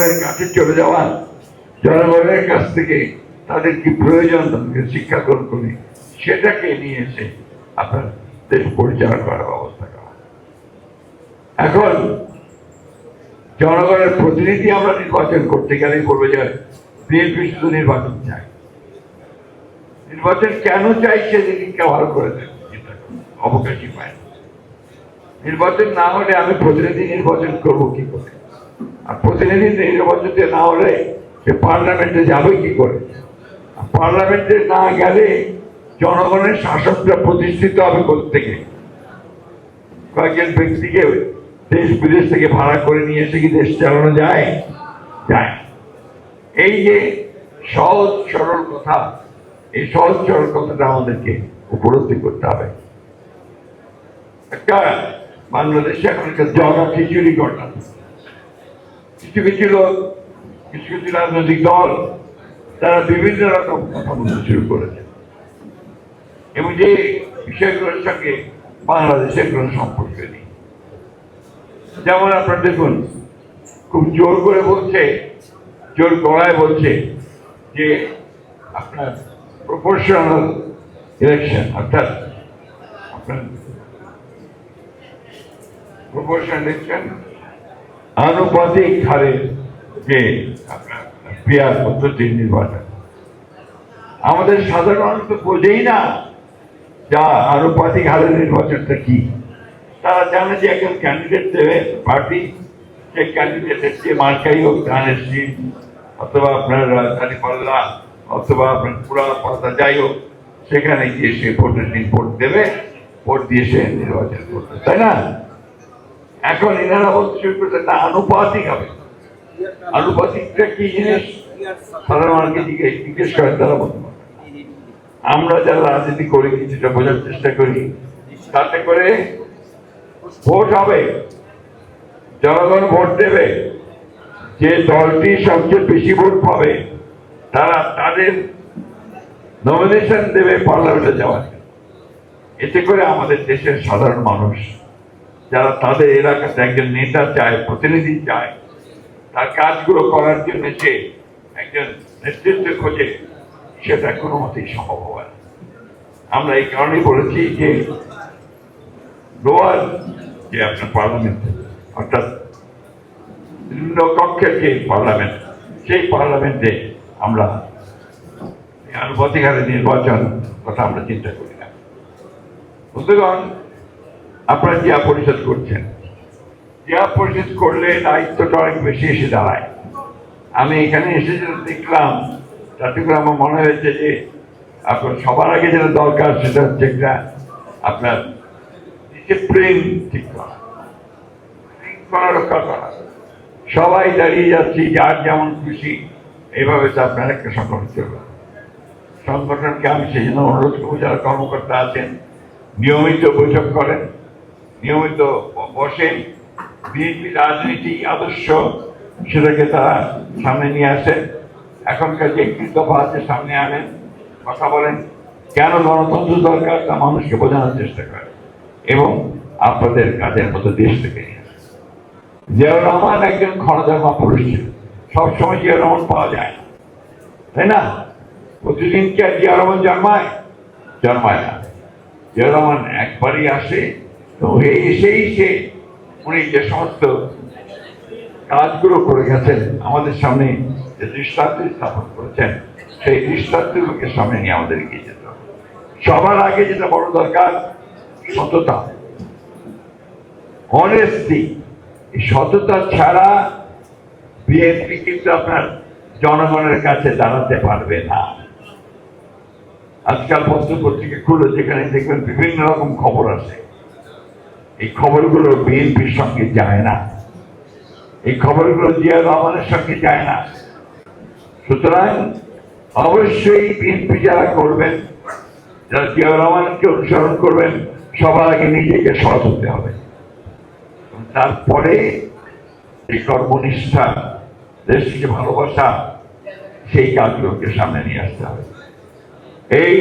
জনগণের কাছে চলে যাওয়া, জনগণের কাছ থেকে তাদের কি প্রয়োজন তাদেরকে শিক্ষা গ্রহণ করি, সেটাকে নিয়ে এসে আপনার দেশ পরিচালনা করার ব্যবস্থা করা। এখন জনগণের প্রতিনিধি আমরা নির্বাচন করতে গেলে বলব যে বিএনপি শুধু নির্বাচন চাই নির্বাচন কেন চাই সেদিনকে ভালো করে অবকাশই পায়। নির্বাচন না হলে আমি প্রতিনিধি নির্বাচন করব কি করে? আর প্রতিনিধি নির্বাচন না হলে সে পার্লামেন্টে যাবে কি করে? পার্লামেন্টে না গেলে জনগণের শাসনটা প্রতিষ্ঠিত হবে থেকে কয়েকজন ব্যক্তিকে দেশ বিদেশ থেকে ভাড়া করে নিয়ে এসে কি দেশ চালানো যায়? যায় এই যে সহজ সরল কথা, এই সহজ সরল কথাটা আমাদেরকে উপলব্ধি করতে হবে। একটা বাংলাদেশে এখন একটা জগা খিচুড়ি ঘটনা। কিছু কিছু লোক, কিছু কিছু রাজনৈতিক দল, তারা বিভিন্ন রকম কথা বলতে শুরু করেছে। এবং যে বিষয়গুলোর সঙ্গে বাংলাদেশের কোনো সম্পর্ক নেই। যেমন আপনার দেখুন, খুব জোর করে বলছে, জোর গলায় বলছে যে আপনার প্রপোর্শনাল ইলেকশন অর্থাৎ আপনার প্রপোর্শনাল ইলেকশন আনুপাতিক হারে যে পেয়ার পদ্ধতির নির্বাচন আমাদের সাধারণ মানুষ তো বোঝেই না যা আনুপাতিক হারের নির্বাচনটা কি। তারা জানে যে একজন ক্যান্ডিডেট দেবে পার্টি সে ক্যান্ডিডেটের যে মার্কাই হোক, ধানের সিট অথবা আপনার রাজধানী পাল্লা, অথবা আপনার পুরা পাতা যাই হোক, সেখানে গিয়ে সে ভোটের দিন ভোট দেবে, ভোট দিয়ে সে নির্বাচন করবে, তাই না? এখন এনারা করছে না, আনুপাতিক হবে। আনুপাতিকটা কি জিনিস? সাধারণ মানুষকে জিজ্ঞেস করেন তারা বলতে আমরা যারা রাজনীতি করি, কিছুটা বোঝার চেষ্টা করি, তাতে করে ভোট হবে। জনগণ ভোট দেবে। যে দলটি সবচেয়ে বেশি ভোট পাবে, তারা তাদের নমিনেশন দেবে পার্লামেন্টে যাওয়ার। এতে করে আমাদের দেশের সাধারণ মানুষ যারা তাদের এলাকাতে একজন নেতা চায়, প্রতিনিধি চায়, তার কাজগুলো করার জন্য যে একজন নেতৃত্ব খোঁজে, সেটা কোনো মতেই সম্ভব হবে না। আমরা এই কারণেই বলেছি যে লোয়ার যে আপনার পার্লামেন্ট, অর্থাৎ নিম্ন কক্ষের যে পার্লামেন্ট, সেই পার্লামেন্টে আমরা আনুপাতিক নির্বাচন কথা আমরা চিন্তা করি না। বন্ধুগণ আপনারা জিয়া পরিষদ করছেন। জিয়া পরিষদ করলে দায়িত্বটা অনেক বেশি এসে দাঁড়ায়। আমি এখানে এসে যেটা দেখলাম তাতে করে আমার মনে হয়েছে যে, আপনার সবার আগে যেটা দরকার সেটা হচ্ছে একটা আপনার ডিসিপ্লিন ঠিক করা। শৃঙ্খলা রক্ষা করা। সবাই দাঁড়িয়ে যাচ্ছি, যার যেমন খুশি, এইভাবে তো আপনার একটা সংগঠন চলবে। সংগঠনকে আমি সেই জন্য অনুরোধ করব, যারা কর্মকর্তা আছেন, নিয়মিত বৈঠক করেন। নিয়মিত বসেন বিএনপি রাজনীতি আদর্শ সেটাকে তারা সামনে নিয়ে আসেন এখনকার যে দফা আছে সামনে আনেন, কথা বলেন, কেন গণতন্ত্র দরকার তা মানুষকে বোঝানোর চেষ্টা করেন এবং আপনাদের কাজের মতো দেশ থেকে নিয়ে আসেন জিয়াউর রহমান একজন ক্ষণধর্মা পুরুষ ছিল। সবসময় জিয়াউর রহমান পাওয়া যায় না। তাই না? প্রতিদিন কি জিয়াউর রহমান জন্মায়? জন্মায় না। জিয়াউর রহমান একবারই আসে এসেই সে উনি যে সমস্ত কাজগুলো করে গেছেন, আমাদের সামনে যে দৃষ্টান্ত স্থাপন করেছেন, সেই দৃষ্টান্তগুলোকে সামনে নিয়ে আমাদের এগিয়ে যেতে হবে। সবার আগে যেটা বড় দরকার, সততা। অনেস্টি সততা ছাড়া বিএনপি কিন্তু আপনার জনগণের কাছে দাঁড়াতে পারবে না। আজকাল পত্র পত্রিকা খুলে যেখানে দেখবেন বিভিন্ন রকম খবর আছে এই খবরগুলো বিএনপির সঙ্গে যায় না। এই খবরগুলো জিয়া রহমানের সঙ্গে যায় না। সুতরাং অবশ্যই বিএনপি যারা করবেন, যারা জিয়া রহমানকে অনুসরণ করবেন, সবার আগে নিজেকে সৎ হতে হবে। তারপরে এই কর্মনিষ্ঠা, দেশকে ভালোবাসা, সেই কাজগুলোকে সামনে নিয়ে আসতে হবে। এই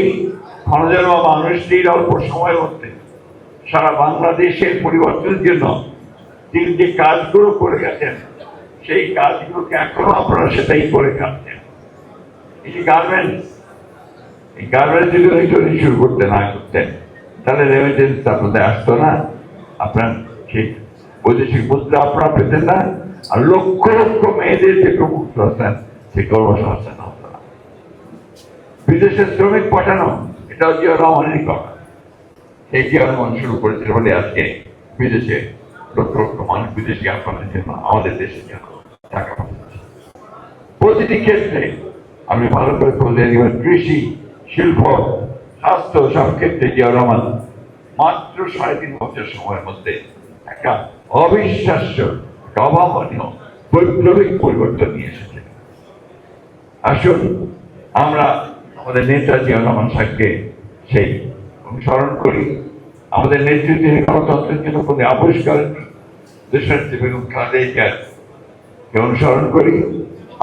ক্ষণজন্ম মানুষটির অল্প সময়ের মধ্যে সারা বাংলাদেশের পরিবর্তনের জন্য তিনি যে কাজগুলো করে গেছেন, সেই কাজগুলোকে এখনও আপনারা সেটাই করে খাচ্ছেন। এই যে গার্মেন্টস, এই গার্মেন্টস যদি শুরু করতে না করতেন, তাহলে রেমিটেন্স আপনাদের আসতো না। আপনার সেই বৈদেশিক মুদ্রা আপনারা পেতেন না, আর লক্ষ লক্ষ মেয়েদের যে প্রমুক্ত আছেন সেই কর্মসংস্থান হতো না। বিদেশে শ্রমিক পাঠানো এটা জিয়া রহমানেরই কথা। জিয়া শুরু বলে আজকে, বিদেশে লক্ষ লক্ষ মানুষ জন্য আমাদের প্রতিটি ক্ষেত্রে ভালো করে বলে দিবেন কৃষি, শিল্প, স্বাস্থ্য সব ক্ষেত্রে জিয়া রহমান মাত্র সাড়ে তিন বছর সময়ের মধ্যে একটা অবিশ্বাস্য অভাবনীয়, বৈপ্লবিক পরিবর্তন নিয়ে এসেছে। আসুন, আমরা আমাদের নেতা জিয়া রহমান সাহেবকে সেই অনুসরণ করি, আমাদের নেতৃত্বে গণতন্ত্রের জন্য কোনো আপোষ করেননি দেশনেত্রী বেগম খালেদা অনুসরণ করি।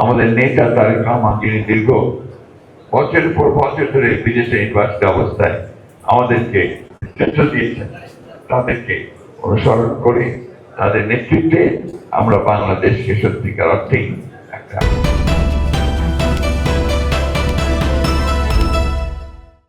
আমাদের নেতা তারেক রহমান, যিনি দীর্ঘ বছরের পর বছর ধরে বিদেশে নির্বাচিত অবস্থায় আমাদেরকে নেতৃত্ব দিয়েছেন তাদেরকে অনুসরণ করে। তাদের নেতৃত্বে আমরা বাংলাদেশকে সত্যিকার অর্থেই